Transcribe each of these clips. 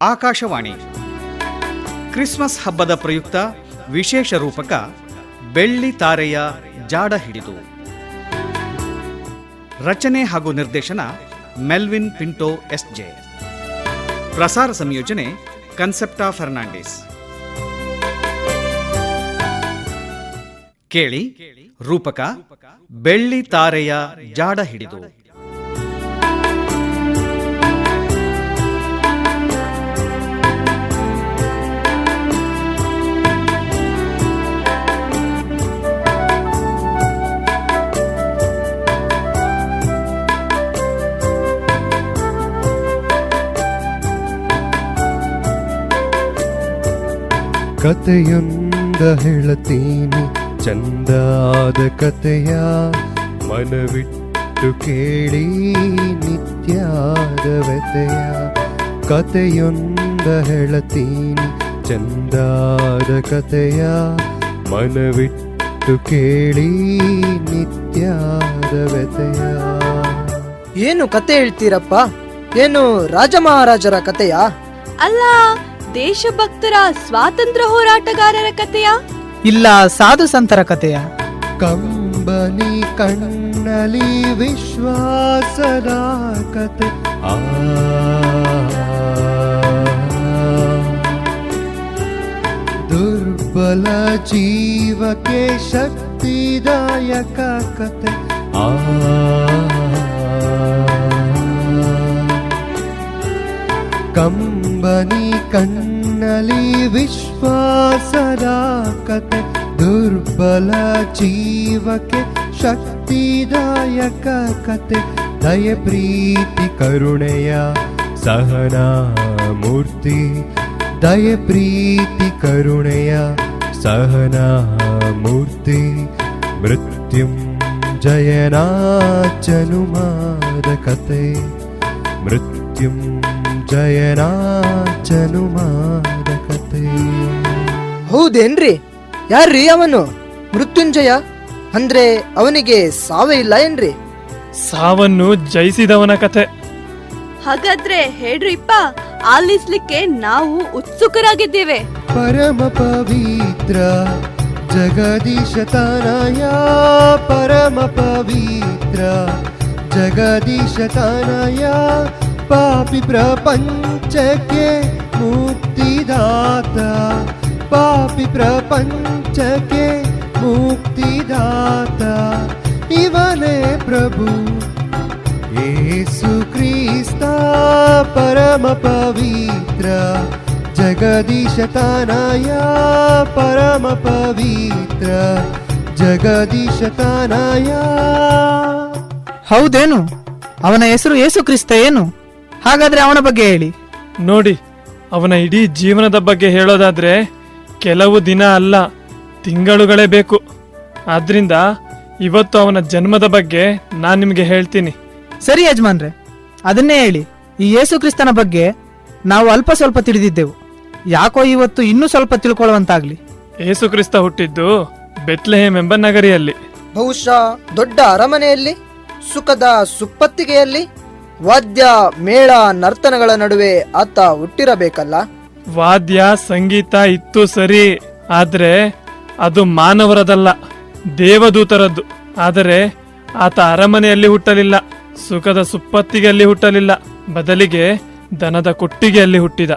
Akashvani. Christmas ಹಬ್ಬದ ಪ್ರಯುಕ್ತ ವಿಶೇಷ ರೂಪಕ ಬೆಳ್ಳಿ ತಾರೆಯ ಜಾಡ ಹಿಡಿದು. ರಚನೆ ಹಾಗೂ ನಿರ್ದೇಶನ ಮೆಲ್ವಿನ್ ಪಿಂಟೋ ಎಸ್ ಜೆ ಪ್ರಸಾರ ಸಂಯೋಜನೆ ಕನ್ಸೆಪ್ಟಾ ಫರ್ನಾಂಡಿಸ್. ಕೇಳಿ ರೂಪಕ ಬೆಳ್ಳಿ ತಾರೆಯ ಜಾಡ ಹಿಡಿದು. ಕತೆಯೊಂದ ಹೇಳತೀನಿ. ಚಂದಾದ ಕತೆಯ ಮನವಿಟ್ಟು ಕೇಳಿ ನಿತ್ಯಾದ ವ್ಯತೆಯ ಕತೆಯೊಂದ ಹೇಳತೀನಿ. ಚಂದಾದ ಕತೆಯ ಮನವಿಟ್ಟು ಕೇಳಿ ನಿತ್ಯಾದ ವ್ಯತೆಯ ಏನು ಕತೆ ಹೇಳ್ತೀರಪ್ಪ? ಏನು ರಾಜ ಮಹಾರಾಜರ ಕತೆಯಾ? ಅಲ್ಲ ದೇಶಭಕ್ತರ ಸ್ವಾತಂತ್ರ್ಯ ಹೋರಾಟಗಾರರ ಕಥೆಯ ಇಲ್ಲ ಸಾಧು ಸಂತರ ಕಥೆಯ ಕಂಬನಿ ಕಣ್ಣಲಿ ವಿಶ್ವಾಸದ ಕತೆ. ಆ. ದುರ್ಬಲ ಜೀವಕ್ಕೆ ಶಕ್ತಿದಾಯಕ ಕತೆ. ಆ. ಕಂಬನಿ ಕಣ್ಣಲಿ ವಿಶ್ವಾಸದ ಕತೆ ದುರ್ಬಲ ಜೀವಕ್ಕೆ ಶಕ್ತಿದಾಯಕ ಕತೆ ದಯ ಪ್ರೀತಿ ಕರುಣೆಯ ಸಹನ ಮೂರ್ತಿ ದಯ ಪ್ರೀತಿ ಕರುಣೆಯ ಸಹನ ಮೂರ್ತಿ ಮೃತ್ಯುಂ ಜಯನಾಚನುಮಾದ ಕತೆ ಮೃತ್ಯುಂ ಮಾಡ ಕತೆ ಹೌದೇನ್ರಿ? ಯಾರ್ರಿ ಅವನು? ಮೃತ್ಯುಂಜಯ? ಅಂದ್ರೆ ಅವನಿಗೆ ಸಾವೇ ಇಲ್ಲ ಏನ್ರಿ? ಸಾವನ್ನು ಜಯಿಸಿದವನ ಕತೆ ಹಾಗಾದ್ರೆ ಹೇಳ್ರಿಪ್ಪ ಆಲಿಸ್ಲಿಕ್ಕೆ ನಾವು ಉತ್ಸುಕರಾಗಿದ್ದೇವೆ. ಪರಮ ಪವಿತ್ರ ಜಗದೀಶ ತಾನಯ. ಪರಮ ಪವಿತ್ರ ಜಗದೀಶ ತನಯ. ಪಾಪಿ ಪ್ರಪಂಚಕ್ಕೆ ಮುಕ್ತಿದಾತ. ಪಾಪಿ ಪ್ರಪಂಚಕ್ಕೆ ಮುಕ್ತಿದಾತ. ಇವನೇ ಪ್ರಭು ಏಸು ಕ್ರಿಸ್ತ ಪರಮ ಪವಿತ್ರ. ಜಗದೀಶ ತನಯ ಪರಮ ಪವಿತ್ರ. ಜಗದೀಶ ತನಯ. ಹೌದೇನು? ಅವನ ಹೆಸರು ಯೇಸು ಕ್ರಿಸ್ತ ಏನು? ಹಾಗಾದ್ರೆ ಅವನ ಬಗ್ಗೆ ಹೇಳಿ. ನೋಡಿ ಅವನ ಇಡೀ ಜೀವನದ ಬಗ್ಗೆ ಹೇಳೋದಾದ್ರೆ ಕೆಲವು ದಿನ ಅಲ್ಲ ತಿಂಗಳುಗಳೇ ಬೇಕು. ಆದ್ರಿಂದ ಇವತ್ತು ಅವನ ಜನ್ಮದ ಬಗ್ಗೆ ನಾನು ನಿಮಗೆ ಹೇಳ್ತೀನಿ. ಸರಿ ಯಜಮಾನ್ರೆ ಅದನ್ನೇ ಹೇಳಿ. ಈ ಯೇಸು ಕ್ರಿಸ್ತನ ಬಗ್ಗೆ ನಾವು ಅಲ್ಪ ಸ್ವಲ್ಪ ತಿಳಿದಿದ್ದೆವು. ಯಾಕೋ ಇವತ್ತು ಇನ್ನೂ ಸ್ವಲ್ಪ ತಿಳ್ಕೊಳ್ಳುವಂತಾಗ್ಲಿ. ಯೇಸು ಕ್ರಿಸ್ತ ಹುಟ್ಟಿದ್ದು ಬೆತ್ಲೆಹೇಮ್ ಎಂಬ ನಗರಿಯಲ್ಲಿ. ಬಹುಶಃ ದೊಡ್ಡ ಅರಮನೆಯಲ್ಲಿ ಸುಖದ ಸುಪ್ಪತ್ತಿಗೆಯಲ್ಲಿ ವಾದ್ಯ ಮೇಳ ನರ್ತನಗಳ ನಡುವೆ ಆತ ಹುಟ್ಟಿರಬೇಕಲ್ಲ? ವಾದ್ಯ ಸಂಗೀತ ಇತ್ತು ಸರಿ ಆದ್ರೆ ಅದು ಮಾನವರದಲ್ಲ ದೇವದೂತರದ್ದು. ಆದರೆ ಆತ ಅರಮನೆಯಲ್ಲಿ ಹುಟ್ಟಲಿಲ್ಲ ಸುಖದ ಸುಪ್ಪತ್ತಿಗೆಯಲ್ಲಿ ಹುಟ್ಟಲಿಲ್ಲ ಬದಲಿಗೆ ದನದ ಕೊಟ್ಟಿಗೆಯಲ್ಲಿ ಹುಟ್ಟಿದ.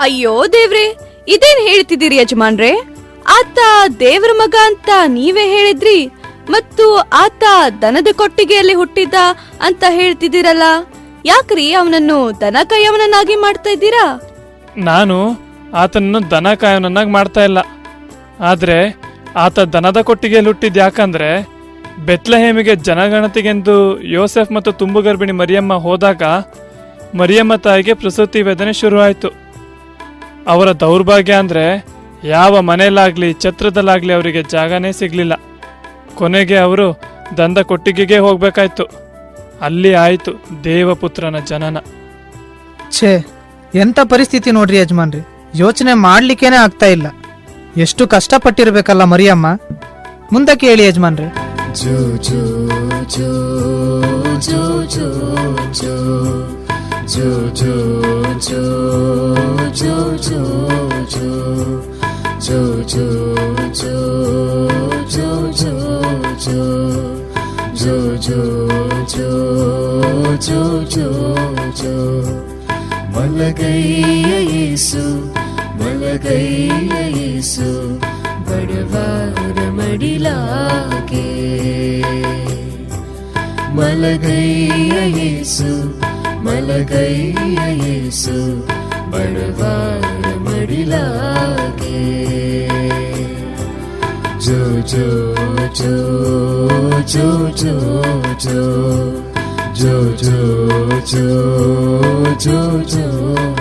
ಅಯ್ಯೋ ದೇವ್ರೆ ಇದೇನ್ ಹೇಳ್ತಿದ್ದೀರಿ ಯಜಮಾನ್ರೆ? ಆತ ದೇವ್ರ ಮಗ ಅಂತ ನೀವೇ ಹೇಳಿದ್ರಿ ಮತ್ತು ಆತ ದನದ ಕೊಟ್ಟಿಗೆಯಲ್ಲಿ ಹುಟ್ಟಿದ್ದ ಅಂತ ಹೇಳ್ತಿದ್ದೀರಲ್ಲ? ಯಾಕ್ರಿ ಅವನನ್ನು ದನ ಕೈಯವನನ್ನಾಗಿ ಮಾಡ್ತಾ ಇದ್ದೀರಾ? ನಾನು ಆತನನ್ನು ದನ ಕಾಯೋನನ್ನಾಗಿ ಮಾಡ್ತಾ ಇಲ್ಲ. ಆದ್ರೆ ಆತ ದನದ ಕೊಟ್ಟಿಗೆಯಲ್ಲಿ ಹುಟ್ಟಿದ್ ಯಾಕಂದ್ರೆ ಬೆತ್ಲಹೇಮಿಗೆ ಜನಗಣತಿಗೆಂದು ಯೋಸೆಫ್ ಮತ್ತು ತುಂಬು ಗರ್ಭಿಣಿ ಮರಿಯಮ್ಮ ಹೋದಾಗ ಮರಿಯಮ್ಮ ತಾಯಿಗೆ ಪ್ರಸೂತಿ ವೇದನೆ ಶುರುವಾಯಿತು. ಅವರ ದೌರ್ಭಾಗ್ಯ ಅಂದ್ರೆ ಯಾವ ಮನೆಯಲ್ಲಾಗ್ಲಿ, ಛತ್ರದಲ್ಲಾಗ್ಲಿ ಅವರಿಗೆ ಜಾಗನೇ ಸಿಗ್ಲಿಲ್ಲ. ಕೊನೆಗೆ ಅವರು ದಂದ ಕೊಟ್ಟಿಗೆಗೆ ಹೋಗ್ಬೇಕಾಯ್ತು. ಅಲ್ಲಿ ಆಯಿತು ದೇವಪುತ್ರನ ಜನನ ಛೇ ಎಂಥ ಪರಿಸ್ಥಿತಿ ನೋಡ್ರಿ ಯಜಮಾನ್ರಿ ಯೋಚನೆ ಮಾಡ್ಲಿಕ್ಕೇನೆ ಆಗ್ತಾ ಇಲ್ಲ ಎಷ್ಟು ಕಷ್ಟಪಟ್ಟಿರ್ಬೇಕಲ್ಲ ಮರಿಯಮ್ಮ ಮುಂದಕ್ಕೆ ಹೇಳಿ ಯಜಮಾನ್ರಿ ಜೋ ಜೋ ಜೋ ಜೋ ಜೋ ಜೋ ಜೋ ಜೋ ಜೋ ಜೋ ಜೋ ಜೋ ಜೋ ಜೋ ಜೋ ಜೋ ಜೋ ಜೋ ಜೋ చో చో చో చో. మలగయ్య యేసు మలగయ్య యేసు బడవార మడిలాగే మలగయ్య యేసు బడవార మడిలాగే jo jo jo jo jo jo jo jo jo jo jo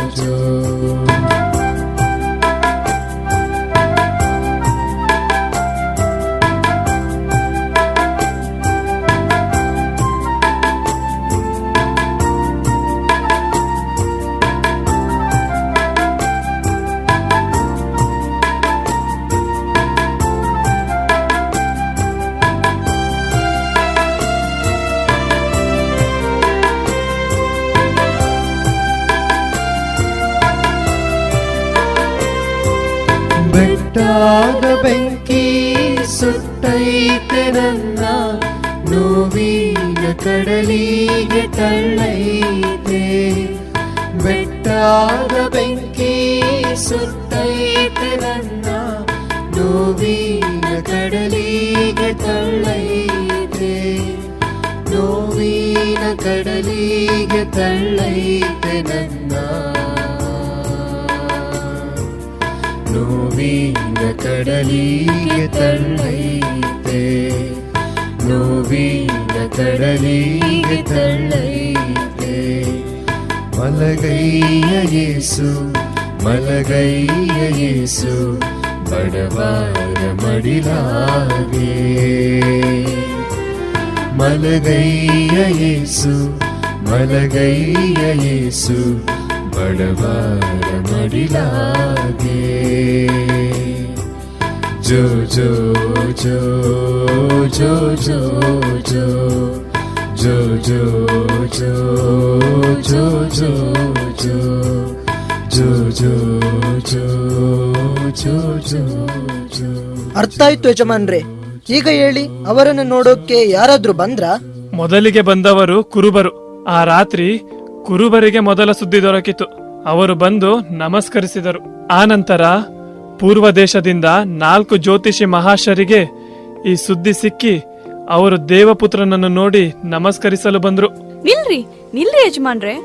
ನನ್ನ ನೋವಿನ ಕಡಲಿಗೆ ತಳ್ಳೈತೆ. ಬೆಟ್ಟಾದ ಬೆಂಕಿ ಸುಟ್ಟೈತೆ ನನ್ನ ನೋವಿನ ಕಡಲಿಗೆ ತಳ್ಳೈತೆ. ನೋವಿನ ಕಡಲಿಗೆ ತಳ್ಳೈತೆ ನನ್ನ ನೋವಿನ ಕಡಲಿಗೆ ತಳ್ಳೈತೆ. ನೋವಿನ ಕಡಲಿಗೆ ತಳ್ಳೈತೆ. ಮಲಗೈಯ ಯೇಸು ಮಲಗೈಯ ಯೇಸು, ಬಡವರ ಮಡಿಲಾಗೆ. ಮಲಗೈಯ ಯೇಸು ಮಲಗೈಯ ಯೇಸು ಬಡವರ ಮಡಿಲಾಗೆ ಜೋ ಜೋ ಜೋ ಜೋ ಜೋ ಜೋ ಜೋ ಜೋ ಜೋ ಜೋ ಜೋ ಜೋ ಜೋ ಜೋ ಜೋ ಜೋ ಜೋ ಜೋ ಅರ್ಥ ಆಯ್ತು ಯಜಮಾನ್ರೆ ಈಗ ಹೇಳಿ ಅವರನ್ನು ನೋಡೋಕೆ ಯಾರಾದ್ರೂ ಬಂದ್ರಾ ಮೊದಲಿಗೆ ಬಂದವರು ಕುರುಬರು ಆ ರಾತ್ರಿ ಕುರುಬರಿಗೆ ಮೊದಲ ಸುದ್ದಿ ದೊರಕಿತು. ಅವರು ಬಂದು ನಮಸ್ಕರಿಸಿದರು. ಆನಂತರ ಪೂರ್ವ ದೇಶದಿಂದ ನಾಲ್ಕು ಜ್ಯೋತಿಷಿ ಮಹಾಶರಿಗೆ ಈ ಸುದ್ದಿ ಸಿಕ್ಕಿ ಅವರು ದೇವಪುತ್ರನನ್ನು ನೋಡಿ ನಮಸ್ಕರಿಸಲು ಬಂದ್ರು. ನಿಲ್ರಿ ನಿಲ್ರಿ ಯಜಮಾನ್ರೆ.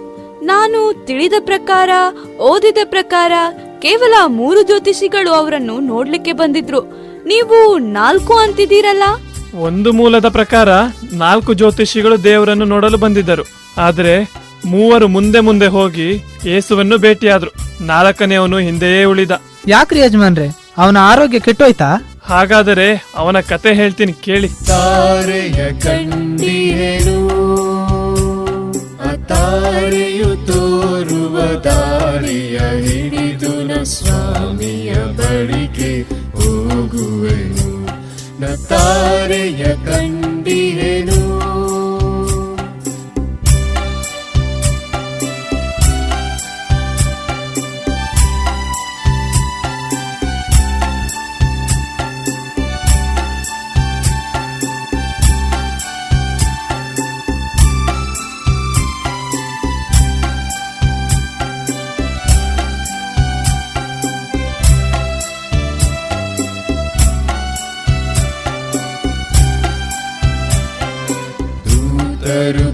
ನಾನು ತಿಳಿದ ಪ್ರಕಾರ ಓದಿದ ಪ್ರಕಾರ ಕೇವಲ ಮೂರು ಜ್ಯೋತಿಷಿಗಳು ಅವರನ್ನು ನೋಡ್ಲಿಕ್ಕೆ ಬಂದಿದ್ರು. ನೀವು ನಾಲ್ಕು ಅಂತಿದ್ದೀರಲ್ಲ? ಒಂದು ಮೂಲದ ಪ್ರಕಾರ ನಾಲ್ಕು ಜ್ಯೋತಿಷಿಗಳು ದೇವರನ್ನು ನೋಡಲು ಬಂದಿದ್ದರು. ಆದರೆ ಮೂವರು ಮುಂದೆ ಮುಂದೆ ಹೋಗಿ ಯೇಸುವನ್ನು ಭೇಟಿಯಾದ್ರು. ನಾಲ್ಕನೆಯವನು ಹಿಂದೆಯೇ ಉಳಿದ. ಯಾಕ್ರಿ ಯಜಮಾನ್ರೆ? ಅವನ ಆರೋಗ್ಯ ಕೆಟ್ಟೋಯ್ತಾ? ಹಾಗಾದರೆ ಅವನ ಕತೆ ಹೇಳ್ತೀನಿ ಕೇಳಿ. ತಾರೆಯ ಆ ತಾರೆಯು ತೋರುವ ದಾರಿಯ ಹಿಡಿದು ನ ಸ್ವಾಮಿಯ ಬಳಿಗೆ ಹೋಗುವೆನು. ನ ತಾರೆಯ ಕಂಡಿಹೆನು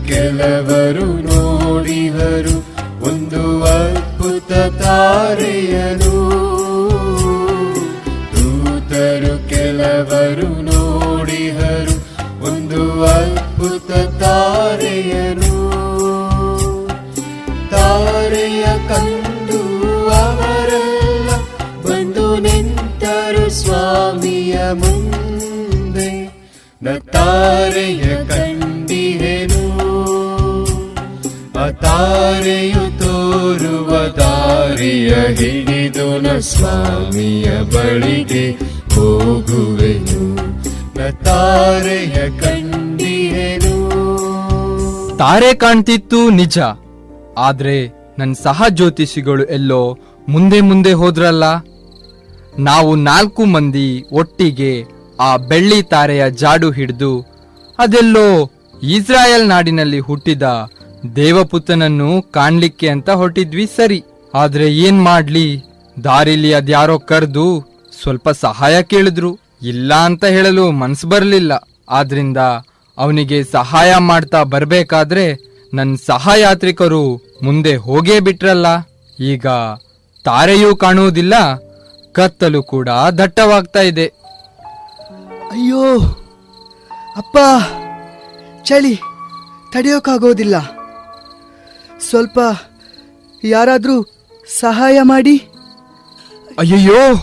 ಕೆಲವರು ನೋಡಿದರು, ಒಂದು ಅದ್ಭುತ ತಾರೆಯನು. ದೂತರು ಕೆಲವರು ನೋಡಿದರು, ಒಂದು ಅದ್ಭುತ ತಾರೆಯನು. ತಾರೆಯ ಕಂದು ಅವರೆಲ್ಲ ಬಂದು ನಿಂತರು ಸ್ವಾಮಿಯ ಮುಂದೆ. ನ ತಾರೆಯ ತಾರೆಯು ತೋರುವ ದಾರಿಯ ಹಿಡಿದು ನ ಸ್ವಾಮಿಯ ಬಳಿಗೆ ಹೋಗುವೆನು. ನ ತಾರೆಯ ಕಂಡಿಯನು. ತಾರೆ ಕಾಣ್ತಿತ್ತು ನಿಜ. ಆದ್ರೆ ನನ್ನ ಸಹ ಜ್ಯೋತಿಷಿಗಳು ಎಲ್ಲೋ ಮುಂದೆ ಮುಂದೆ ಹೋದ್ರಲ್ಲ? ನಾವು ನಾಲ್ಕು ಮಂದಿ ಒಟ್ಟಿಗೆ ಆ ಬೆಳ್ಳಿ ತಾರೆಯ ಜಾಡು ಹಿಡಿದು ಅದೆಲ್ಲೋ ಇಸ್ರಾಯೇಲ್ ನಾಡಿನಲ್ಲಿ ಹುಟ್ಟಿದ ದೇವಪುತ್ರನನ್ನು ಕಾಣ್ಲಿಕ್ಕೆ ಅಂತ ಹೊರಟಿದ್ವಿ, ಸರಿ. ಆದ್ರೆ ಏನ್ ಮಾಡ್ಲಿ? ದಾರಿಲಿ ಅದ್ಯಾರೋ ಕರೆದು ಸ್ವಲ್ಪ ಸಹಾಯ ಕೇಳಿದ್ರು. ಇಲ್ಲ ಅಂತ ಹೇಳಲು ಮನ್ಸು ಬರಲಿಲ್ಲ. ಆದ್ರಿಂದ ಅವನಿಗೆ ಸಹಾಯ ಮಾಡ್ತಾ ಬರ್ಬೇಕಾದ್ರೆ ನನ್ನ ಸಹಯಾತ್ರಿಕರು ಮುಂದೆ ಹೋಗೇ ಬಿಟ್ರಲ್ಲ. ಈಗ ತಾರೆಯೂ ಕಾಣುವುದಿಲ್ಲ, ಕತ್ತಲು ಕೂಡ ದಟ್ಟವಾಗ್ತಾ ಇದೆ. ಅಯ್ಯೋ, ಅಪ್ಪ, ಚಳಿ, ತಡೆಯೋಕ್ಕಾಗೋದಿಲ್ಲ. ಸ್ವಲ್ಪ ಯಾರಾದರೂ ಸಹಾಯ ಮಾಡಿ. ಅಯ್ಯಯ್ಯೋ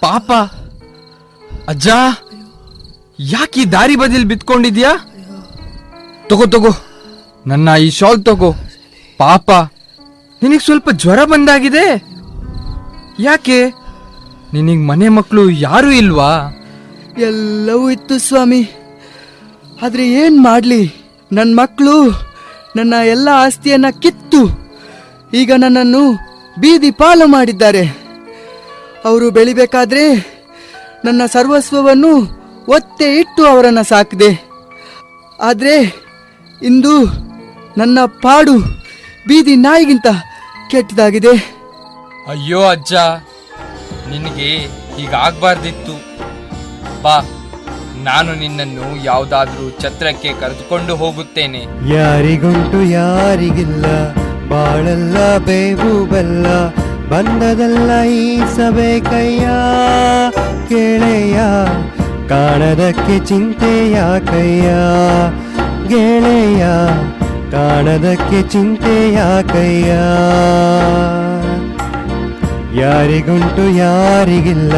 ಪಾಪ. ಅಜ್ಜ ಯಾಕೆ ಈ ದಾರಿ ಬದಿಲ್ ಬಿತ್ಕೊಂಡಿದ್ಯಾ? ತಗೋ ತಗೋ. ನನ್ನ ಈ ಶಾಲ್ ತಗೋ. ಪಾಪ. ನಿನಗೆ ಸ್ವಲ್ಪ ಜ್ವರ ಬಂದಾಗಿದೆ? ಯಾಕೆ? ನಿನಗೆ ಮನೆ ಮಕ್ಕಳು ಯಾರೂ ಇಲ್ವಾ? ಎಲ್ಲವೂ ಇತ್ತು ಸ್ವಾಮಿ. ಆದರೆ ಏನು ಮಾಡಲಿ? ನನ್ನ ಮಕ್ಕಳು ನನ್ನ ಎಲ್ಲ ಆಸ್ತಿಯನ್ನು ಕಿತ್ತು ಈಗ ನನ್ನನ್ನು ಬೀದಿ ಪಾಲು ಮಾಡಿದ್ದಾರೆ. ಅವರು ಬೆಳಿಬೇಕಾದ್ರೆ ನನ್ನ ಸರ್ವಸ್ವವನ್ನು ಒತ್ತೆ ಇಟ್ಟು ಅವರನ್ನು ಸಾಕಿದೆ. ಆದರೆ ಇಂದು ನನ್ನ ಪಾಡು ಬೀದಿ ನಾಯಿಗಿಂತ ಕೆಟ್ಟದಾಗಿದೆ. ಅಯ್ಯೋ ಅಜ್ಜ, ನಿನಗೆ ಈಗ ಆಗಬಾರ್ದಿತ್ತು ಬಾ. ನಾನು ನಿನ್ನನ್ನು ಯಾವುದಾದ್ರೂ ಛತ್ರಕ್ಕೆ ಕರೆದುಕೊಂಡು ಹೋಗುತ್ತೇನೆ. ಯಾರಿಗುಂಟು ಯಾರಿಗಿಲ್ಲ, ಬಾಳೆಲ್ಲ ಬೇವು ಬೆಲ್ಲ, ಬಂದದಲ್ಲ ಕೈಯ. ಕೇಳೆಯ ಕಾಣದಕ್ಕೆ ಚಿಂತೆಯ ಕೈಯ. ಗೆಳೆಯ, ಕಾಣದಕ್ಕೆ ಚಿಂತೆಯ ಕೈಯ. ಯಾರಿಗುಂಟು ಯಾರಿಗಿಲ್ಲ,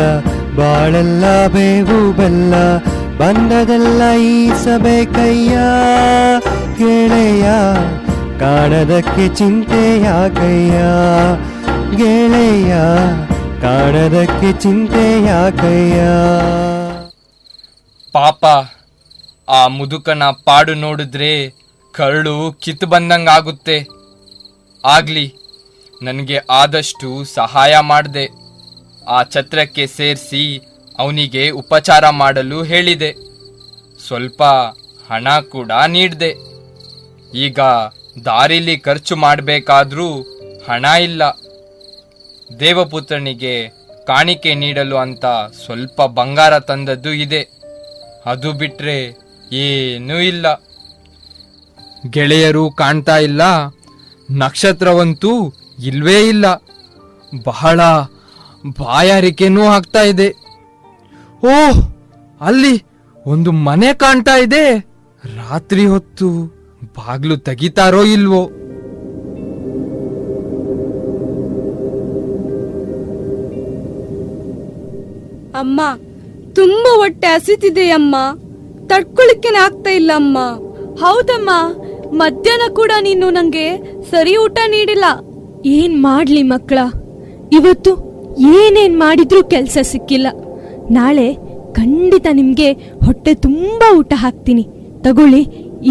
ಬಾಳೆಲ್ಲ ಬೇವು ಬೆಲ್ಲ ಬಂದದೆಲ್ಲ ಈಸಬೇಕಯ್ಯ ಗೆಳೆಯ, ಕಾಣದಕ್ಕೆ ಚಿಂತೆ ಕಯ್ಯ ಗೆಳೆಯ, ಕಾಣದಕ್ಕೆ ಚಿಂತೆ ಕಯ್ಯ ಪಾಪ, ಆ ಮುದುಕನ ಪಾಡು ನೋಡಿದ್ರೆ ಕರಳು ಕಿತ್ತು ಬಂದಂಗಾಗುತ್ತೆ. ಆಗ್ಲಿ, ನನಗೆ ಆದಷ್ಟು ಸಹಾಯ ಮಾಡಿದೆ. ಆ ಛತ್ರಕ್ಕೆ ಸೇರಿಸಿ ಅವನಿಗೆ ಉಪಚಾರ ಮಾಡಲು ಹೇಳಿದೆ. ಸ್ವಲ್ಪ ಹಣ ಕೂಡ ನೀಡಿದೆ. ಈಗ ದಾರಿಲಿ ಖರ್ಚು ಮಾಡಬೇಕಾದ್ರೂ ಹಣ ಇಲ್ಲ. ದೇವಪುತ್ರನಿಗೆ ಕಾಣಿಕೆ ನೀಡಲು ಅಂತ ಸ್ವಲ್ಪ ಬಂಗಾರ ತಂದದ್ದು ಇದೆ. ಅದು ಬಿಟ್ರೆ ಏನೂ ಇಲ್ಲ. ಗೆಳೆಯರು ಕಾಣ್ತಾ ಇಲ್ಲ. ನಕ್ಷತ್ರವಂತೂ ಇಲ್ವೇ ಇಲ್ಲ. ಬಹಳ ಬಾಯಾರಿಕೆನೂ ಆಗ್ತಾ ಇದೆ. ಓಹ್ ಅಲ್ಲಿ ಒಂದು ಮನೆ ಕಾಣ್ತಾ ಇದೆ. ರಾತ್ರಿ ಹೊತ್ತು ಬಾಗ್ಲು ತೆಗಿತಾರೋ ಇಲ್ವೋ? ಅಮ್ಮ, ತುಂಬಾ ಹೊಟ್ಟೆ ಹಸಿತಿದೆ ಅಮ್ಮ. ತಡ್ಕೊಳಿಕ್ಕೆ ಆಗ್ತಾ ಇಲ್ಲ ಅಮ್ಮ. ಹೌದಮ್ಮ, ಮಧ್ಯಾಹ್ನ ಕೂಡ ನೀನು ನಂಗೆ ಸರಿ ಊಟ ನೀಡಿಲ್ಲ. ಏನ್ ಮಾಡ್ಲಿ ಮಕ್ಕಳ? ಇವತ್ತು ಏನೇನ್ ಮಾಡಿದ್ರೂ ಕೆಲ್ಸ ಸಿಕ್ಕಿಲ್ಲ. ನಾಳೆ ಖಂಡಿತ ನಿಮಗೆ ಹೊಟ್ಟೆ ತುಂಬಾ ಊಟ ಹಾಕ್ತೀನಿ. ತಗೊಳ್ಳಿ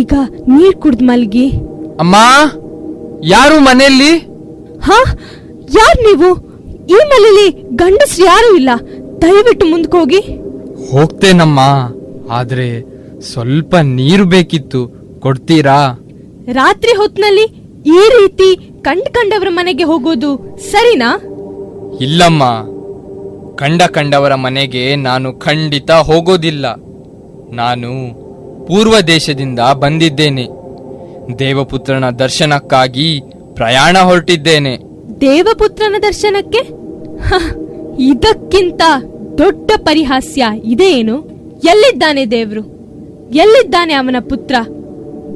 ಈಗ ನೀರ್ ಕುಡ್ದ್ ಮಲ್ಗಿ. ಅಮ್ಮ ಯಾರು ಮನೆಯಲ್ಲಿ? ಹಾ ಯಾರ್ ನೀವು? ಈ ಮನೆಯಲ್ಲಿ ಗಂಡಸ್ರು ಯಾರು ಇಲ್ಲ. ದಯವಿಟ್ಟು ಮುಂದಕ್ಕೆ ಹೋಗಿ. ಹೋಗ್ತೇನಮ್ಮ ಆದ್ರೆ ಸ್ವಲ್ಪ ನೀರು ಬೇಕಿತ್ತು ಕೊಡ್ತೀರಾ? ರಾತ್ರಿ ಹೊತ್ನಲ್ಲಿ ಈ ರೀತಿ ಕಂಡ್ ಕಂಡವರ ಮನೆಗೆ ಹೋಗೋದು ಸರಿನಾ? ಇಲ್ಲಮ್ಮ ಕಂಡ ಕಂಡವರ ಮನೆಗೆ ನಾನು ಖಂಡಿತ ಹೋಗೋದಿಲ್ಲ. ನಾನು ಪೂರ್ವ ದೇಶದಿಂದ ಬಂದಿದ್ದೇನೆ. ದೇವಪುತ್ರನ ದರ್ಶನಕ್ಕಾಗಿ ಪ್ರಯಾಣ ಹೊರಟಿದ್ದೇನೆ. ದೇವಪುತ್ರನ ದರ್ಶನಕ್ಕೆ? ಹ, ಇದಕ್ಕಿಂತ ದೊಡ್ಡ ಪರಿಹಾಸ್ಯ ಇದೇನು ಎಲ್ಲಿದ್ದಾನೆ ದೇವ್ರು? ಎಲ್ಲಿದ್ದಾನೆ ಅವನ ಪುತ್ರ?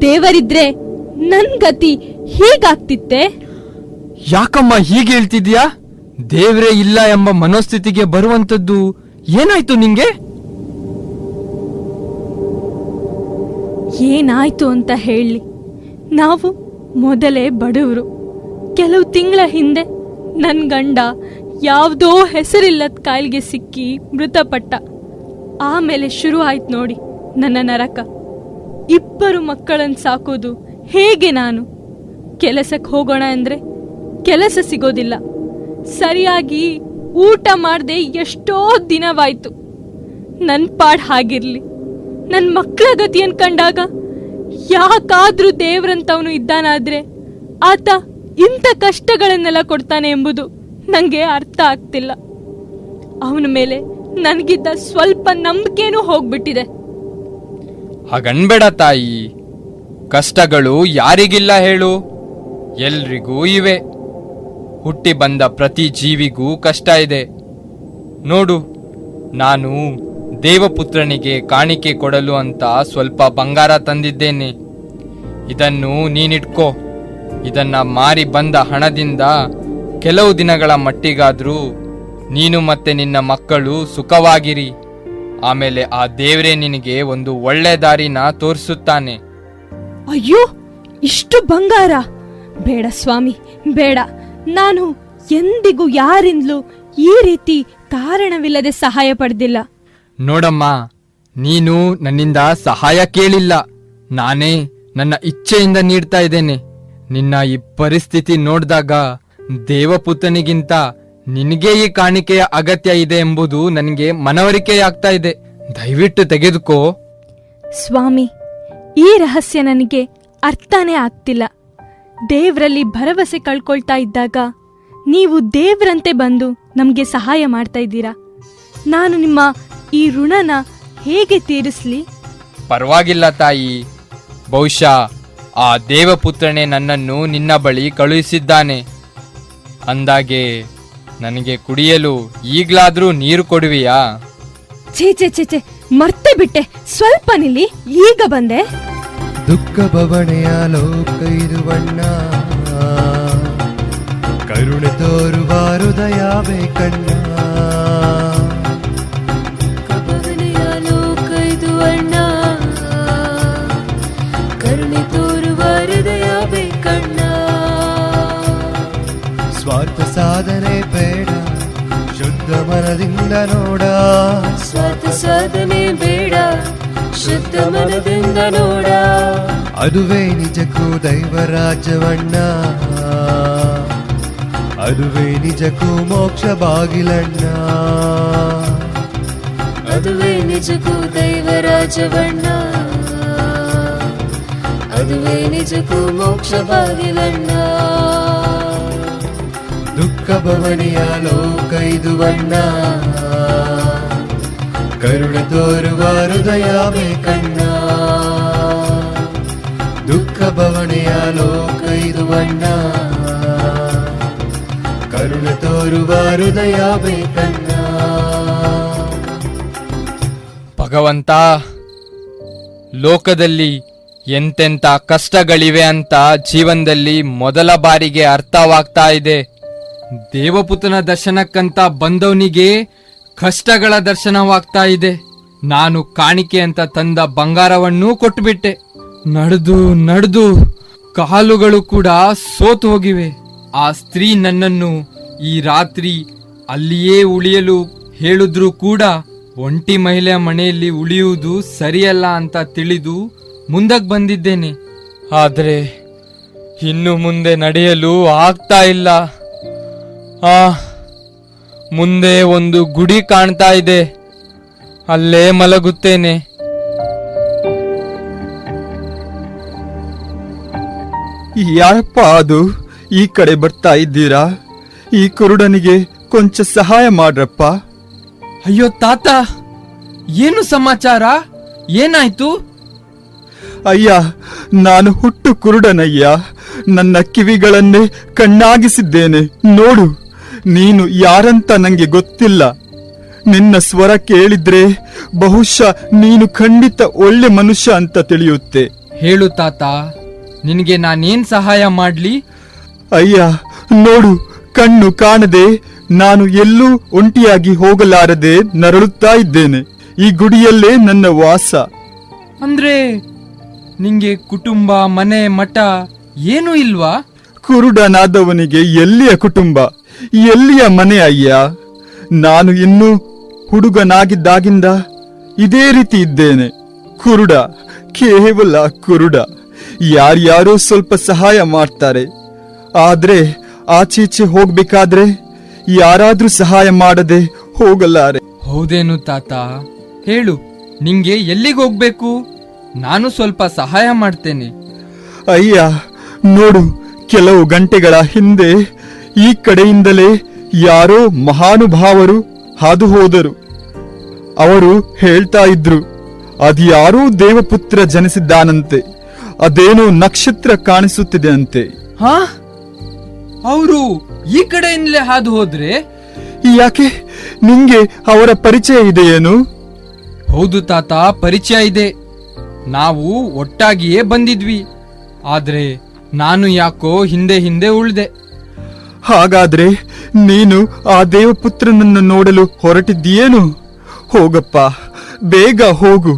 ದೇವರಿದ್ರೆ ನನ್ ಗತಿ ಹೀಗಾಗ್ತಿತ್ತೆ? ಯಾಕಮ್ಮ ಹೀಗೆ ಹೇಳ್ತಿದ್ಯಾ ದೇವ್ರೇ ಇಲ್ಲ ಎಂಬ ಮನೋಸ್ಥಿತಿಗೆ ಬರುವಂತದ್ದು ಏನಾಯ್ತು ನಿಂಗೆ? ಏನಾಯ್ತು ಅಂತ ಹೇಳಿ. ನಾವು ಮೊದಲೇ ಬಡವರು. ಕೆಲವು ತಿಂಗಳ ಹಿಂದೆ ನನ್ನ ಗಂಡ ಯಾವುದೋ ಹೆಸರಿಲ್ಲದ ಕಾಯಿಲೆಗೆ ಸಿಕ್ಕಿ ಮೃತಪಟ್ಟ. ಆಮೇಲೆ ಶುರು ಆಯ್ತು ನೋಡಿ ನನ್ನ ನರಕ. ಇಬ್ಬರು ಮಕ್ಕಳನ್ನು ಸಾಕೋದು ಹೇಗೆ ನಾನು? ಕೆಲಸಕ್ಕೆ ಹೋಗೋಣ ಅಂದ್ರೆ ಕೆಲಸ ಸಿಗೋದಿಲ್ಲ. ಸರಿಯಾಗಿ ಊಟ ಮಾಡದೆ ಎಷ್ಟೋ ದಿನವಾಯ್ತು. ನನ್ನ ಪಾಡ್ ಹಾಗಿರ್ಲಿ. ನನ್ನ ಮಕ್ಕಳ ಗತಿಯನ್ನು ಕಂಡಾಗ ಯಾಕಾದ್ರೂ ದೇವ್ರಂತವನು ಇದ್ದಾನಾದ್ರೆ ಆತ ಇಂಥ ಕಷ್ಟಗಳನ್ನೆಲ್ಲ ಕೊಡ್ತಾನೆ ಎಂಬುದು ನನಗೆ ಅರ್ಥ ಆಗ್ತಿಲ್ಲ. ಅವನ ಮೇಲೆ ನನಗಿದ್ದ ಸ್ವಲ್ಪ ನಂಬಿಕೆನೂ ಹೋಗ್ಬಿಟ್ಟಿದೆ. ಹಾಗನ್ಬೇಡ ತಾಯಿ. ಕಷ್ಟಗಳು ಯಾರಿಗಿಲ್ಲ ಹೇಳು. ಎಲ್ರಿಗೂ ಇವೆ. ಹುಟ್ಟಿ ಬಂದ ಪ್ರತಿ ಜೀವಿಗೂ ಕಷ್ಟ ಇದೆ. ನೋಡು, ನಾನು ದೇವಪುತ್ರನಿಗೆ ಕಾಣಿಕೆ ಕೊಡಲು ಅಂತ ಸ್ವಲ್ಪ ಬಂಗಾರ ತಂದಿದ್ದೇನೆ. ಇದನ್ನು ನೀನಿಟ್ಕೋ. ಇದನ್ನ ಮಾರಿ ಬಂದ ಹಣದಿಂದ ಕೆಲವು ದಿನಗಳ ಮಟ್ಟಿಗಾದ್ರೂ ನೀನು ಮತ್ತೆ ನಿನ್ನ ಮಕ್ಕಳು ಸುಖವಾಗಿರಿ. ಆಮೇಲೆ ಆ ದೇವರೇ ನಿನಗೆ ಒಂದು ಒಳ್ಳೆ ದಾರಿನ ತೋರಿಸುತ್ತಾನೆ. ಅಯ್ಯೋ, ಇಷ್ಟು ಬಂಗಾರ. ಬೇಡ ಸ್ವಾಮಿ, ಬೇಡ. ನಾನು ಎಂದಿಗೂ ಯಾರಿಂದಲೂ ಈ ರೀತಿ ಕಾರಣವಿಲ್ಲದೆ ಸಹಾಯ ಪಡೆದಿಲ್ಲ. ನೋಡಮ್ಮ ನೀನು ನನ್ನಿಂದ ಸಹಾಯ ಕೇಳಿಲ್ಲ. ನಾನೇ ನನ್ನ ಇಚ್ಛೆಯಿಂದ ನೀಡ್ತಾ ಇದ್ದೇನೆ. ನಿನ್ನ ಈ ಪರಿಸ್ಥಿತಿ ನೋಡಿದಾಗ ದೇವಪುತನಿಗಿಂತ ನಿನಗೆ ಈ ಕಾಣಿಕೆಯ ಅಗತ್ಯ ಇದೆ ಎಂಬುದು ನನಗೆ ಮನವರಿಕೆಯಾಗ್ತಾ ಇದೆ. ದಯವಿಟ್ಟು ತೆಗೆದುಕೋ. ಸ್ವಾಮಿ ಈ ರಹಸ್ಯ ನನಗೆ ಅರ್ಥನೇ ಆಗ್ತಿಲ್ಲ. ದೇವ್ರಲ್ಲಿ ಭರವಸೆ ಕಳ್ಕೊಳ್ತಾ ಇದ್ದಾಗ ನೀವು ದೇವ್ರಂತೆ ಬಂದು ನಮಗೆ ಸಹಾಯ ಮಾಡ್ತಾ ಇದ್ದೀರಾ? ನಾನು ನಿಮ್ಮ ಈ ಋಣನ ಹೇಗೆ ತೀರಿಸ್ಲಿ? ಪರವಾಗಿಲ್ಲ ತಾಯಿ. ಬಹುಶಃ ಆ ದೇವಪುತ್ರನೇ ನನ್ನನ್ನು ನಿನ್ನ ಬಳಿ ಕಳುಹಿಸಿದ್ದಾನೆ. ಅಂದಾಗೆ ನನಗೆ ಕುಡಿಯಲು ಈಗ್ಲಾದ್ರೂ ನೀರು ಕೊಡುವೆಯಾ? ಛೇ ಛೇ ಛೇ ಛೇ ಮರ್ತೆ ಬಿಟ್ಟೆ. ಸ್ವಲ್ಪ ನಿಲ್ಲಿ ಈಗ ಬಂದೆ. ದುಃಖ ಭವಣೆಯ ಲೋಕ ಇದು ಬಣ್ಣ. ಕರುಣೆ ತೋರುವ ಹೃದಯ ಬೇಕಣ್ಣ ಕರುಣೆ ತೋರುವ ಹೃದಯ ಬೇಕಣ್ಣ ಸ್ವಾರ್ಥ ಸಾಧನೆ ಬೇಡ ಶುದ್ಧ ಮನದಿಂದ ನೋಡ. ಸ್ವಾರ್ಥ ಸಾಧನೆ ಬೇಡ ಶುದ್ಧ ಮನದಿಂದ ನೋಡ. ಅದುವೇ ನಿಜಕ್ಕೂ ದೈವ ರಾಜ್ಯವಣ್ಣ ಅದುವೇ ನಿಜಕ್ಕೂ ಮೋಕ್ಷ ಬಾಗಿಲಣ್ಣ. ಅದುವೇ ನಿಜಕ್ಕೂ ದೈವ ರಾಜವಣ್ಣ. ಅದುವೇ ನಿಜಕ್ಕೂ ಮೋಕ್ಷ ಬಾಗಿಲಣ್ಣ. ದುಃಖ ಭವನಿಯ ಲೋಕ ಇದು ಬಣ್ಣ ಕರುಣೆ ತೋರುವ ಹೃದಯ ಬೇಕಣ್ಣ ದುಃಖ ಭವಣೆಯ ಲೋಕ ಇದು ಬಣ್ಣ ಕರುಣ ತೋರುವ ಹೃದಯ ಬೇಕಣ್ಣ ಭಗವಂತ, ಲೋಕದಲ್ಲಿ ಎಂತೆಂಥ ಕಷ್ಟಗಳಿವೆ ಅಂತ ಜೀವನದಲ್ಲಿ ಮೊದಲ ಬಾರಿಗೆ ಅರ್ಥವಾಗ್ತಾ ಇದೆ. ದೇವಪುತ್ರನ ದರ್ಶನಕ್ಕಂತ ಬಂದವನಿಗೆ ಕಷ್ಟಗಳ ದರ್ಶನವಾಗ್ತಾ ಇದೆ. ನಾನು ಕಾಣಿಕೆ ಅಂತ ತಂದ ಬಂಗಾರವನ್ನೂ ಕೊಟ್ಟುಬಿಟ್ಟೆ ನಡೆದು ನಡೆದು ಕಾಲುಗಳು ಕೂಡ ಸೋತು ಹೋಗಿವೆ. ಆ ಸ್ತ್ರೀ ನನ್ನನ್ನು ಈ ರಾತ್ರಿ ಅಲ್ಲಿಯೇ ಉಳಿಯಲು ಹೇಳಿದ್ರೂ ಕೂಡ ಒಂಟಿ ಮಹಿಳೆಯ ಮನೆಯಲ್ಲಿ ಉಳಿಯುವುದು ಸರಿಯಲ್ಲ ಅಂತ ತಿಳಿದು ಮುಂದಕ್ಕೆ ಬಂದಿದ್ದೇನೆ. ಆದರೆ ಇನ್ನು ಮುಂದೆ ನಡೆಯಲು ಆಗ್ತಾ ಇಲ್ಲ. ಆ ಮುಂದೆ ಒಂದು ಗುಡಿ ಕಾಣ್ತಾ ಇದೆ. ಅಲ್ಲೇ ಮಲಗುತ್ತೇನೆ. ಯಾರಪ್ಪ ಅದು? ಈ ಕಡೆ ಬರ್ತಾ ಇದ್ದೀರಾ? ಈ ಕುರುಡನಿಗೆ ಕೊಂಚ ಸಹಾಯ ಮಾಡ್ರಪ್ಪ. ಅಯ್ಯೋ ತಾತ ಏನು ಸಮಾಚಾರ? ಏನಾಯ್ತು? ಅಯ್ಯ ನಾನು ಹುಟ್ಟು ಕುರುಡನಯ್ಯ. ನನ್ನ ಕಿವಿಗಳನ್ನೇ ಕಣ್ಣಾಗಿಸಿದ್ದೇನೆ. ನೋಡು. ನೀನು ಯಾರಂತ ನಂಗೆ ಗೊತ್ತಿಲ್ಲ. ನಿನ್ನ ಸ್ವರ ಕೇಳಿದ್ರೆ ಬಹುಶಃ ನೀನು ಖಂಡಿತ ಒಳ್ಳೆ ಮನುಷ್ಯ ಅಂತ ತಿಳಿಯುತ್ತೆ. ಹೇಳು ತಾತ ನಿನಗೆ ನಾನೇನ್ ಸಹಾಯ ಮಾಡ್ಲಿ? ಅಯ್ಯ ನೋಡು ಕಣ್ಣು ಕಾಣದೆ ನಾನು ಎಲ್ಲೂ ಒಂಟಿಯಾಗಿ ಹೋಗಲಾರದೆ ನರಳುತ್ತಾ ಇದ್ದೇನೆ. ಈ ಗುಡಿಯಲ್ಲೇ ನನ್ನ ವಾಸ. ಅಂದ್ರೆ ನಿಂಗೆ ಕುಟುಂಬ ಮನೆ ಮಠ ಏನೂ ಇಲ್ವಾ? ಕುರುಡನಾದವನಿಗೆ ಎಲ್ಲಿಯ ಕುಟುಂಬ? ಎಲ್ಲಿಯ ಮನೆ ಅಯ್ಯ? ನಾನು ಇನ್ನೂ ಹುಡುಗನಾಗಿದ್ದಾಗಿಂದ ಇದೇ ರೀತಿ ಇದ್ದೇನೆ. ಕುರುಡ ಕೇವಲ ಕುರುಡ. ಯಾರ್ಯಾರೋ ಸ್ವಲ್ಪ ಸಹಾಯ ಮಾಡ್ತಾರೆ. ಆದ್ರೆ ಆಚೀಚೆ ಹೋಗ್ಬೇಕಾದ್ರೆ ಯಾರಾದ್ರೂ ಸಹಾಯ ಮಾಡದೆ ಹೋಗಲಾರೆ. ಹೌದೇನು ತಾತ? ಹೇಳು ನಿಂಗೆ ಎಲ್ಲಿಗೆ ಹೋಗ್ಬೇಕು? ನಾನು ಸ್ವಲ್ಪ ಸಹಾಯ ಮಾಡ್ತೇನೆ. ಅಯ್ಯ ನೋಡು ಕೆಲವು ಗಂಟೆಗಳ ಹಿಂದೆ ಈ ಕಡೆಯಿಂದಲೇ ಯಾರೋ ಮಹಾನುಭಾವರು ಹಾದು ಹೋದರು ಅವರು ಹೇಳ್ತಾ ಇದ್ರು ಅದ್ಯಾರೋ ದೇವಪುತ್ರ ಜನಿಸಿದ್ದಾನಂತೆ ಅದೇನೋ ನಕ್ಷತ್ರ ಕಾಣಿಸುತ್ತಿದೆ ಅಂತೆ ಹಾ? ಅವರು ಈ ಕಡೆಯಿಂದಲೇ ಹಾದು ಹೋದ್ರೆ ಯಾಕೆ ನಿಂಗೆ ಅವರ ಪರಿಚಯ ಇದೆಯೇನು? ಹೌದು ತಾತ ಪರಿಚಯ ಇದೆ. ನಾವು ಒಟ್ಟಾಗಿಯೇ ಬಂದಿದ್ವಿ. ಆದ್ರೆ ನಾನು ಯಾಕೋ ಹಿಂದೆ ಹಿಂದೆ ಉಳ್ದೆ. ಹಾಗಾದ್ರೆ ನೀನು ಆ ದೇವಪುತ್ರನನ್ನು ನೋಡಲು ಹೊರಟಿದ್ದೀಯೇನು? ಹೋಗಪ್ಪ ಬೇಗ ಹೋಗು.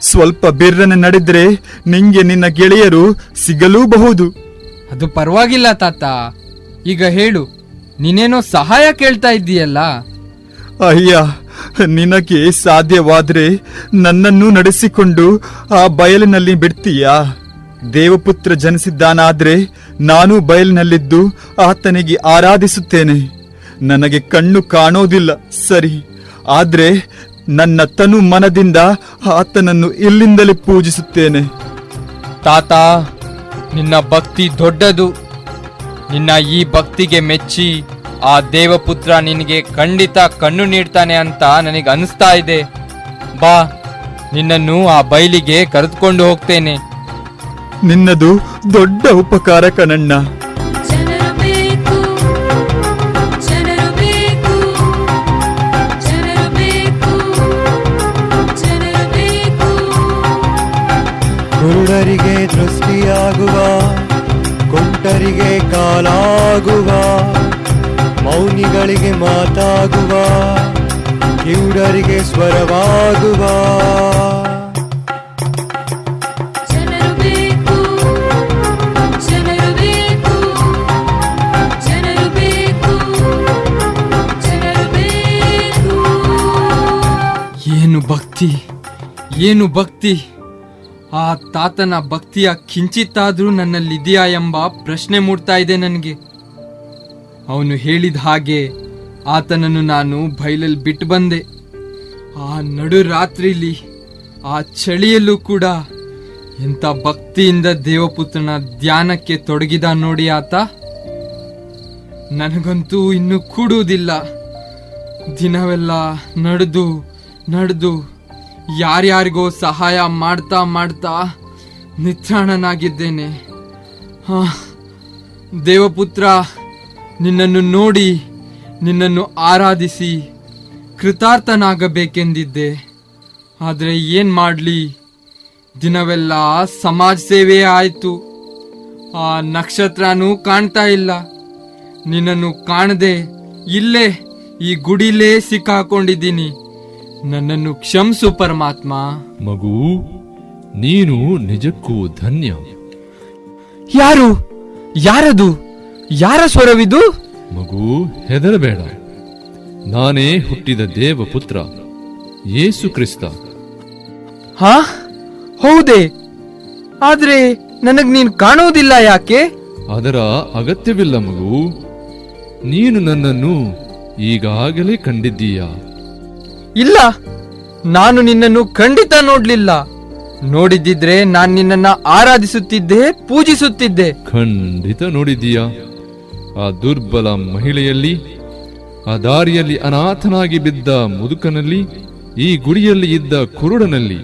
ಸ್ವಲ್ಪ ಬಿರ್ರನೆ ನಡೆದ್ರೆ ನಿಂಗೆ ನಿನ್ನ ಗೆಳೆಯರು ಸಿಗಲೂಬಹುದು. ಅದು ಪರವಾಗಿಲ್ಲ ತಾತ. ಈಗ ಹೇಳು ನೀನೇನೋ ಸಹಾಯ ಕೇಳ್ತಾ ಇದ್ದೀಯಲ್ಲ? ಅಯ್ಯ ನಿನಗೆ ಸಾಧ್ಯವಾದ್ರೆ ನನ್ನನ್ನು ನಡೆಸಿಕೊಂಡು ಆ ಬಯಲಿನಲ್ಲಿ ಬಿಡ್ತೀಯಾ? ದೇವಪುತ್ರ ಜನಿಸಿದ್ದಾನಾದ್ರೆ ನಾನು ಬಯಲಿನಲ್ಲಿದ್ದು ಆತನಿಗೆ ಆರಾಧಿಸುತ್ತೇನೆ. ನನಗೆ ಕಣ್ಣು ಕಾಣೋದಿಲ್ಲ, ಸರಿ. ಆದ್ರೆ ನನ್ನ ತನು ಮನದಿಂದ ಆತನನ್ನು ಇಲ್ಲಿಂದಲೇ ಪೂಜಿಸುತ್ತೇನೆ. ತಾತ, ನಿನ್ನ ಭಕ್ತಿ ದೊಡ್ಡದು. ನಿನ್ನ ಈ ಭಕ್ತಿಗೆ ಮೆಚ್ಚಿ ಆ ದೇವಪುತ್ರ ನಿನಗೆ ಖಂಡಿತ ಕಣ್ಣು ನೀಡ್ತಾನೆ ಅಂತ ನನಗೆ ಅನಿಸ್ತಾ ಇದೆ. ಬಾ, ನಿನ್ನನ್ನು ಆ ಬಯಲಿಗೆ ಕರೆದುಕೊಂಡು ಹೋಗ್ತೇನೆ. ನಿನ್ನದು ದೊಡ್ಡ ಉಪಕಾರ ಕಣಣ್ಣ. ಜನರು ಬೇಕು ಜನರು ಬೇಕು ಜನರು ಬೇಕು ಜನರು ಬೇಕು. ಕುರುಡರಿಗೆ ದೃಷ್ಟಿಯಾಗುವ ಕುಂಟರಿಗೆ ಕಾಲಾಗುವ ಮೌನಿಗಳಿಗೆ ಮಾತಾಗುವ ಕಿವುಡರಿಗೆ ಸ್ವರವಾಗುವ. ಭಕ್ತಿ, ಏನು ಭಕ್ತಿ? ಆ ತಾತನ ಭಕ್ತಿಯ ಕಿಂಚಿತ್ತಾದರೂ ನನ್ನಲ್ಲಿದೆಯಾ ಎಂಬ ಪ್ರಶ್ನೆ ಮೂಡ್ತಾ ಇದೆ ನನಗೆ. ಅವನು ಹೇಳಿದ ಹಾಗೆ ಆತನನ್ನು ನಾನು ಬೈಲಲ್ಲಿ ಬಿಟ್ಟು ಬಂದೆ. ಆ ನಡು ರಾತ್ರಿಲಿ, ಆ ಚಳಿಯಲ್ಲೂ ಕೂಡ ಎಂಥ ಭಕ್ತಿಯಿಂದ ದೇವಪುತ್ರನ ಧ್ಯಾನಕ್ಕೆ ತೊಡಗಿದ ನೋಡಿ ಆತ? ನನಗಂತೂ ಇನ್ನು ಕೂಡುವುದಿಲ್ಲ. ದಿನವೆಲ್ಲ ನಡೆದು ನಡೆದು ಯಾರ್ಯಾರಿಗೋ ಸಹಾಯ ಮಾಡ್ತಾ ಮಾಡ್ತಾ ನಿತ್ರಾಣನಾಗಿದ್ದೇನೆ. ದೇವಪುತ್ರ, ನಿನ್ನನ್ನು ನೋಡಿ, ನಿನ್ನನ್ನು ಆರಾಧಿಸಿ ಕೃತಾರ್ಥನಾಗಬೇಕೆಂದಿದ್ದೆ. ಆದರೆ ಏನು ಮಾಡಲಿ? ದಿನವೆಲ್ಲ ಸಮಾಜ ಸೇವೆ ಆಯಿತು. ಆ ನಕ್ಷತ್ರನೂ ಕಾಣ್ತಾ ಇಲ್ಲ. ನಿನ್ನನ್ನು ಕಾಣದೆ ಇಲ್ಲೇ ಈ ಗುಡಿಲೇ ಸಿಕ್ಕಾಕೊಂಡಿದ್ದೀನಿ. ನನ್ನನ್ನು ಕ್ಷಮಿಸು ಪರಮಾತ್ಮ. ಮಗು ನೀನು ನಿಜಕ್ಕೂ ಧನ್ಯ. ಯಾರು? ಯಾರದು? ಯಾರ ಸ್ವರವಿದು? ಮಗು ಹೆದರಬೇಡ. ನಾನೇ ಹುಟ್ಟಿದ ದೇವಪುತ್ರ ಯೇಸು ಕ್ರಿಸ್ತ. ಹಾ? ಹೌದೇ. ಆದ್ರೆ ನನಗ್ ನೀನ್ ಕಾಣೋದಿಲ್ಲ ಯಾಕೆ? ಅದರ ಅಗತ್ಯವಿಲ್ಲ ಮಗು. ನೀನು ನನ್ನನ್ನು ಈಗಾಗಲೇ ಕಂಡಿದ್ದೀಯಾ? ಇಲ್ಲ, ನಾನು ನಿನ್ನನ್ನು ಖಂಡಿತ ನೋಡ್ಲಿಲ್ಲ. ನೋಡಿದ್ದಿದ್ರೆ ನಾನು ನಿನ್ನನ್ನ ಆರಾಧಿಸುತ್ತಿದ್ದೆ, ಪೂಜಿಸುತ್ತಿದ್ದೆ. ಖಂಡಿತ ನೋಡಿದ್ದೀಯಾ? ಆ ದುರ್ಬಲ ಮಹಿಳೆಯಲ್ಲಿ, ಆ ದಾರಿಯಲ್ಲಿ ಅನಾಥನಾಗಿ ಬಿದ್ದ ಮುದುಕನಲ್ಲಿ, ಈ ಗುಡಿಯಲ್ಲಿ ಇದ್ದ ಕುರುಡನಲ್ಲಿ,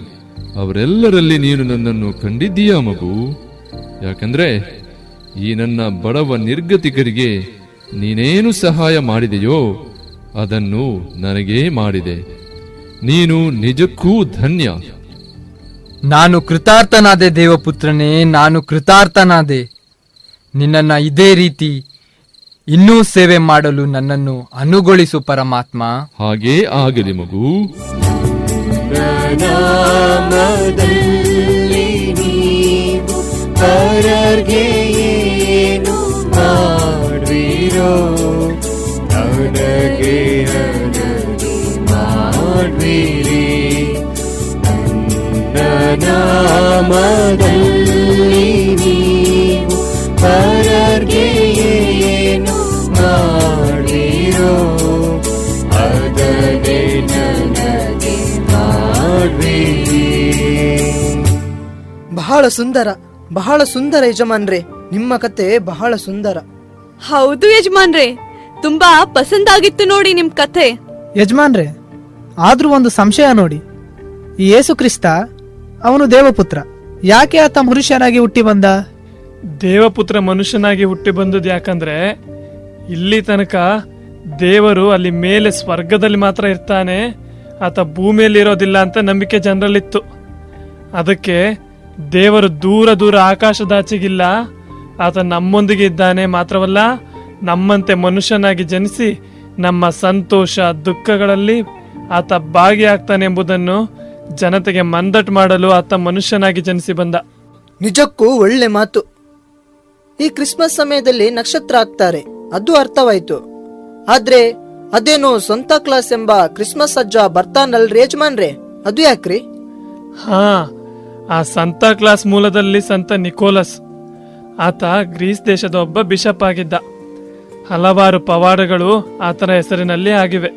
ಅವರೆಲ್ಲರಲ್ಲಿ ನೀನು ನನ್ನನ್ನು ಕಂಡಿದ್ದೀಯಾ ಮಗು? ಯಾಕಂದ್ರೆ, ಈ ನನ್ನ ಬಡವ ನಿರ್ಗತಿಕರಿಗೆ ನೀನೇನು ಸಹಾಯ ಮಾಡಿದೆಯೋ ಅದನ್ನು ನನಗೇ ಮಾಡಿದೆ. ನೀನು ನಿಜಕ್ಕೂ ಧನ್ಯ. ನಾನು ಕೃತಾರ್ಥನಾದೆ ದೇವಪುತ್ರನೇ ನಾನು ಕೃತಾರ್ಥನಾದೆ. ನಿನ್ನನ್ನು ಇದೇ ರೀತಿ ಇನ್ನೂ ಸೇವೆ ಮಾಡಲು ನನ್ನನ್ನು ಅನುಗೊಳಿಸು ಪರಮಾತ್ಮ. ಹಾಗೆ ಆಗಲಿ ಮಗು. ಪರರ್ಗೆ ಏನು ಮಾಡ್ವಿರೋ? ನನಗೆ ಅದನ್ನು ಮಾಡ್ವಿರಿ ನನ್ನ ನಾಮದಲ್ಲಿ ಪರರ್ಗೆ ಏನು ಮಾಡಿರೋ ಅದನ್ನೇ ನನಗೆ ಮಾಡ್ಬಿಡಿ ಬಹಳ ಸುಂದರ ಬಹಳ ಸುಂದರ ಯಜಮಾನ್ರೆ ನಿಮ್ಮ ಕತೆ ಬಹಳ ಸುಂದರ. ಹೌದು ಯಜಮಾನ್ರೆ. ತುಂಬಾ ಪಸಂದಾಗಿತ್ತು ನೋಡಿ ನಿಮ್ ಕಥೆ. ಯಜಮಾನ್ರೆ ಆದ್ರೂ ಒಂದು ಸಂಶಯ ನೋಡಿ. ಈ ಯೇಸು ಕ್ರಿಸ್ತ ಅವನು ದೇವಪುತ್ರ. ಯಾಕೆ ಆತ ಮನುಷ್ಯನಾಗಿ ಹುಟ್ಟಿ ಬಂದ? ದೇವಪುತ್ರ ಮನುಷ್ಯನಾಗಿ ಹುಟ್ಟಿ ಬಂದದ್ದು ಯಾಕಂದ್ರೆ ಇಲ್ಲಿ ತನಕ ದೇವರು ಅಲ್ಲಿ ಮೇಲೆ ಸ್ವರ್ಗದಲ್ಲಿ ಮಾತ್ರ ಇರ್ತಾನೆ ಆತ ಭೂಮಿಯಲ್ಲಿ ಇರೋದಿಲ್ಲ ಅಂತ ನಂಬಿಕೆ ಜನರಲ್ಲಿತ್ತು. ಅದಕ್ಕೆ ದೇವರು ದೂರ ದೂರ ಆಕಾಶದಾಚೆಗಿಲ್ಲ ಆತ ನಮ್ಮೊಂದಿಗೆ ಇದ್ದಾನೆ ಮಾತ್ರವಲ್ಲ ನಮ್ಮಂತೆ ಮನುಷ್ಯನಾಗಿ ಜನಿಸಿ ನಮ್ಮ ಸಂತೋಷ ದುಃಖಗಳಲ್ಲಿ ಆತ ಭಾಗಿಯಾಗ್ತಾನೆ ಎಂಬುದನ್ನು ಜನತೆಗೆ ಮಂದಟ್ ಮಾಡಲು ಆತ ಮನುಷ್ಯನಾಗಿ ಜನಿಸಿ ಬಂದ. ನಿಜಕ್ಕೂ ಒಳ್ಳೆ ಮಾತು. ಈ ಕ್ರಿಸ್ಮಸ್ ಸಮಯದಲ್ಲಿ ನಕ್ಷತ್ರ ಆಗ್ತಾರೆ ಅದು ಅರ್ಥವಾಯ್ತು. ಆದ್ರೆ ಅದೇನು ಸ್ವಂತ ಕ್ಲಾಸ್ ಎಂಬ ಕ್ರಿಸ್ಮಸ್ ಅಜ್ಜ ಬರ್ತಾನಲ್ರಿ ಯಜಮಾನ್ರೆ? ಅದು ಯಾಕ್ರಿ? ಹಾ ಆ ಸಂತ ಕ್ಲಾಸ್ ಮೂಲದಲ್ಲಿ ಸಂತ ನಿಕೋಲಸ್. ಆತ ಗ್ರೀಸ್ ದೇಶದ ಒಬ್ಬ ಬಿಷಪ್ ಆಗಿದ್ದ. ಹಲವಾರು ಪವಾಡಗಳು ಆತನ ಹೆಸರಿನಲ್ಲಿ ಆಗಿವೆ.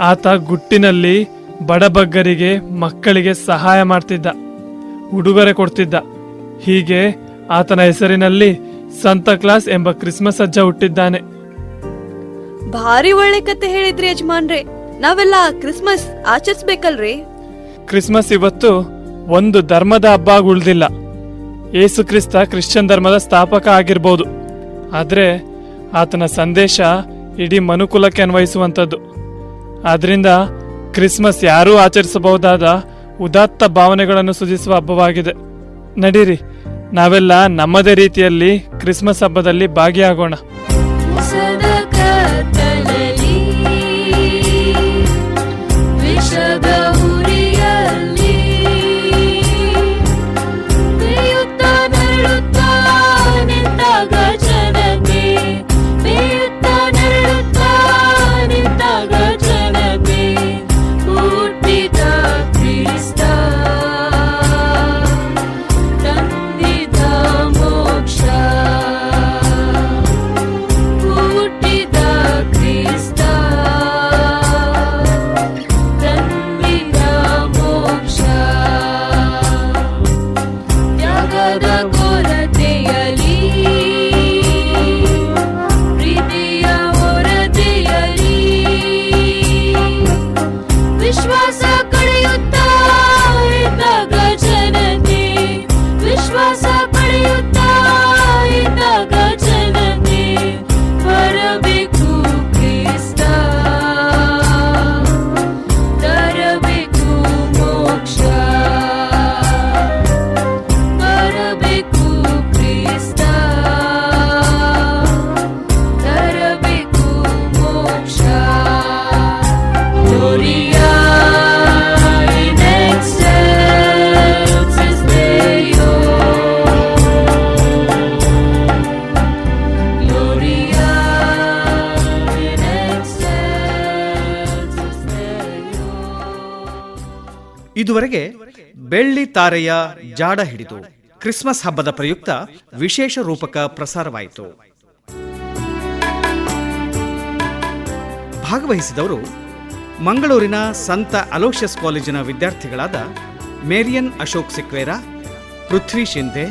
ಆತ ಗುಟ್ಟಿನಲ್ಲಿ ಬಡಬಗ್ಗರಿಗೆ ಮಕ್ಕಳಿಗೆ ಸಹಾಯ ಮಾಡ್ತಿದ್ದ ಉಡುಗೊರೆ ಕೊಡ್ತಿದ್ದ. ಹೀಗೆ ಆತನ ಹೆಸರಿನಲ್ಲಿ ಸಂತ ಕ್ಲಾಸ್ ಎಂಬ ಕ್ರಿಸ್ಮಸ್ ಅಜ್ಜ ಹುಟ್ಟಿದ್ದಾನೆ. ಭಾರಿ ಒಳ್ಳೆ ಕತೆ ಹೇಳಿದ್ರಿ ಯಜಮಾನ್ರೆ. ನಾವೆಲ್ಲ ಕ್ರಿಸ್ಮಸ್ ಆಚರಿಸ್ಬೇಕಲ್ರಿ? ಕ್ರಿಸ್ಮಸ್ ಇವತ್ತು ಒಂದು ಧರ್ಮದ ಹಬ್ಬ ಉಳ್ದಿಲ್ಲ ಯೇಸು ಕ್ರಿಸ್ತ ಕ್ರಿಶ್ಚಿಯನ್ ಧರ್ಮದ ಸ್ಥಾಪಕ ಆಗಿರ್ಬೋದು. ಆದರೆ ಆತನ ಸಂದೇಶ ಇಡೀ ಮನುಕುಲಕ್ಕೆ ಅನ್ವಯಿಸುವಂಥದ್ದು. ಆದ್ದರಿಂದ ಕ್ರಿಸ್ಮಸ್ ಯಾರೂ ಆಚರಿಸಬಹುದಾದ ಉದಾತ್ತ ಭಾವನೆಗಳನ್ನು ಸೂಚಿಸುವ ಹಬ್ಬವಾಗಿದೆ. ನಡೀರಿ, ನಾವೆಲ್ಲ ನಮ್ಮದೇ ರೀತಿಯಲ್ಲಿ ಕ್ರಿಸ್ಮಸ್ ಹಬ್ಬದಲ್ಲಿ ಭಾಗಿಯಾಗೋಣ. ಇದುವರೆಗೆ ಬೆಳ್ಳಿ ತಾರೆಯ ಜಾಡ ಹಿಡಿದು ಕ್ರಿಸ್ಮಸ್ ಹಬ್ಬದ ಪ್ರಯುಕ್ತ ವಿಶೇಷ ರೂಪಕ ಪ್ರಸಾರವಾಯಿತು. ಭಾಗವಹಿಸಿದವರು ಮಂಗಳೂರಿನ ಸಂತ ಅಲೋಷಿಯಸ್ ಕಾಲೇಜಿನ ವಿದ್ಯಾರ್ಥಿಗಳಾದ Marian Ashok Sequeira, Prithvi Shinde,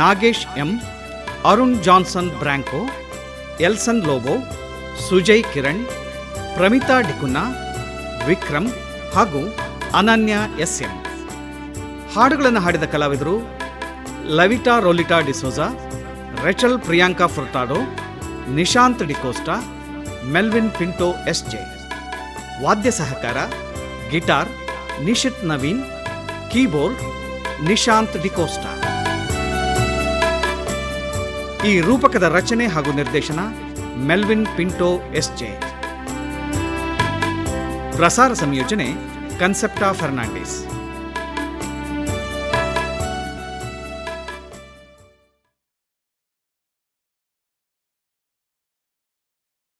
Nagesh M, Arun Johnson Branco, Elson Lobo, Sujay Kiran, Pramita D'Cunha Vikram ಹಾಗೂ ಅನನ್ಯ ಎಸ್ ಎಂ ಹಾಡುಗಳನ್ನು ಹಾಡಿದ ಕಲಾವಿದರು Lavita Rolita D'Souza Rachel Priyanka Furtado Nishant D'Costa Melvin Pinto S J. ವಾದ್ಯ ಸಹಕಾರ, guitar, Nishith Naveen, keyboard, Nishant D'Costa ಈ ರೂಪಕದ ರಚನೆ ಹಾಗೂ ನಿರ್ದೇಶನ ಮೆಲ್ವಿನ್ ಪಿಂಟೋ ಎಸ್ ಜೆ. ಪ್ರಸಾರ ಸಂಯೋಜನೆ ಕನ್ಸೆಪ್ಟಾ ಫರ್ನಾಂಡಿಸ್